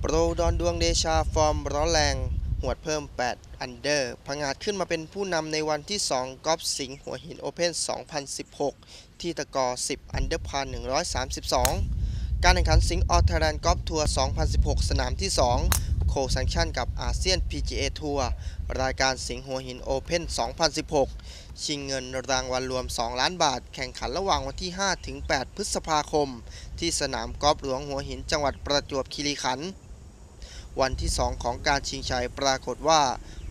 โปรดอนดวงเดชาฟอร์มร้อนแรง หวดเพิ่ม 8 อันเดอร์พังอาจขึ้นมาเป็นผู้นำในวันที่ 2กอล์ฟสิงห์หัวหินโอเพ่น 2016 ที่ตะกอ 10 อันเดอร์พา132 การแข่งขันสิงห์ออเทอร์แลนด์กอล์ฟทัวร์ 2016 สนามที่ 2 โคซังชันกับอาเซียน PGA ทัวร์รายการสิงห์หัวหินโอเพ่น 2016 ชิงเงินรางวัลรวม 2 ล้านบาท แข่งขันระหว่างวันที่5-8พฤษภาคม ที่สนามกอล์ฟหลวงหัวหินจังหวัดประจวบคีรีขันธ์ วันที่ 2 ของการชิงชัยปรากฏว่า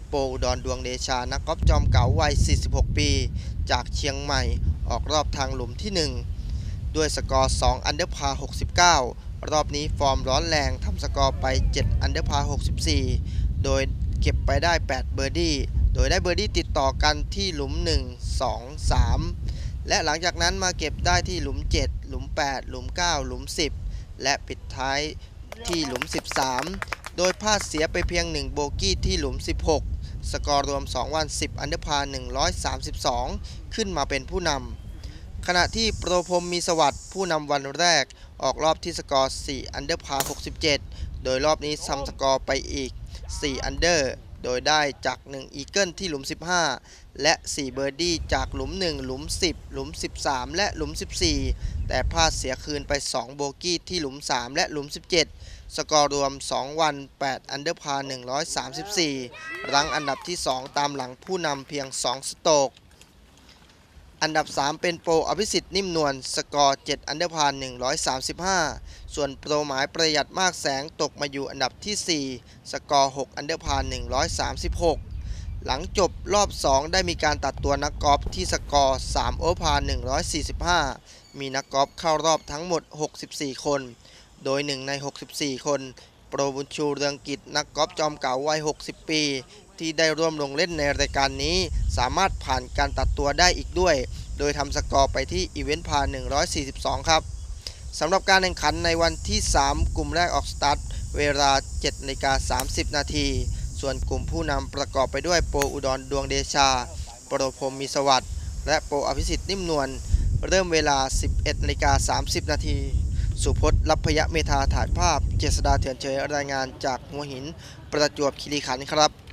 โปอุดอนดวงเดชานักกอล์ฟจอมเก๋าวัย 46 ปี จากเชียงใหม่ออกรอบทางหลุมที่ 1 ด้วยสกอร์ 2 อันเดอร์พา 69 รอบนี้ฟอร์มร้อนแรงทำสกอร์ไป 7 อันเดอร์พา 64 โดยเก็บไปได้ 8 เบอร์ดี้โดยได้เบอร์ดี้ติดต่อกันที่หลุม 1 2 3 และหลังจากนั้นมาเก็บได้ที่หลุม 7 หลุม 8 หลุม 9 หลุม 10 และปิดท้ายที่หลุม 13 โดยพลาดเสียไปเพียง 1 โบกี้ที่หลุม 16 สกอร์รวม 2 วัน 10 อันเดอร์พา132 ขึ้นมาเป็นผู้นำขณะที่โปรพรมมีสวัสดิ์ผู้นำวันแรกออกรอบที่สกอร์ 4 อันเดอร์พา67 โดยรอบนี้ทำสกอร์ไปอีก 4 อันเดอร์ โดยได้จาก1อีเกิลที่หลุม 15 และ 4 เบอร์ดี้จากหลุม 1 หลุม 10 หลุม 13 และหลุม 14 แต่พลาดเสียคืนไป 2 โบกี้ที่หลุม 3 และหลุม 17 สกอร์รวม 2 วัน 8 อันเดอร์พา 134 รั้งอันดับที่ 2 ตามหลังผู้นำเพียง 2 สโตรก อันดับ 3 เป็นโปรอภิสิทธิ์นิ่มนวลสกอร์ 7 อันเดอร์พา135 ส่วนโปรหมายประหยัดมากแสงตกมาอยู่อันดับที่ 4 สกอร์ 6 อันเดอร์พา136 หลังจบรอบ 2 ได้มีการตัดตัวนักกอล์ฟที่สกอร์ 3 โอเวอร์พา145 มีนักกอล์ฟเข้ารอบทั้งหมด 64 คน โดยหนึ่งใน 64 คนโปรบุญชูเรืองกิจนักกอล์ฟจอมเก่าวัย 60 ปี ที่ได้ร่วมลงเล่นในรายการนี้ สามารถผ่านการตัดตัวได้อีกด้วย โดยทำสกอร์ไปที่อีเวนต์พา 142 ครับสำหรับการแข่งขันในวันที่ 3 กลุ่มแรกออกสตาร์ทเวลา7นาฬิกา30 นาที ส่วนกลุ่มผู้นำประกอบไปด้วยโปรอุดรดวงเดชา โปรพรมมีสวัสดิ์ และโปรอภิสิทธิ์นิ่มนวล เริ่มเวลา 11นาฬิกา30 นาที สุพจน์ลัพยะเมธาถ่ายภาพ เจษดาเถื่อนเฉยรายงานจากหัวหิน ประจวบคีรีขันธ์ครับ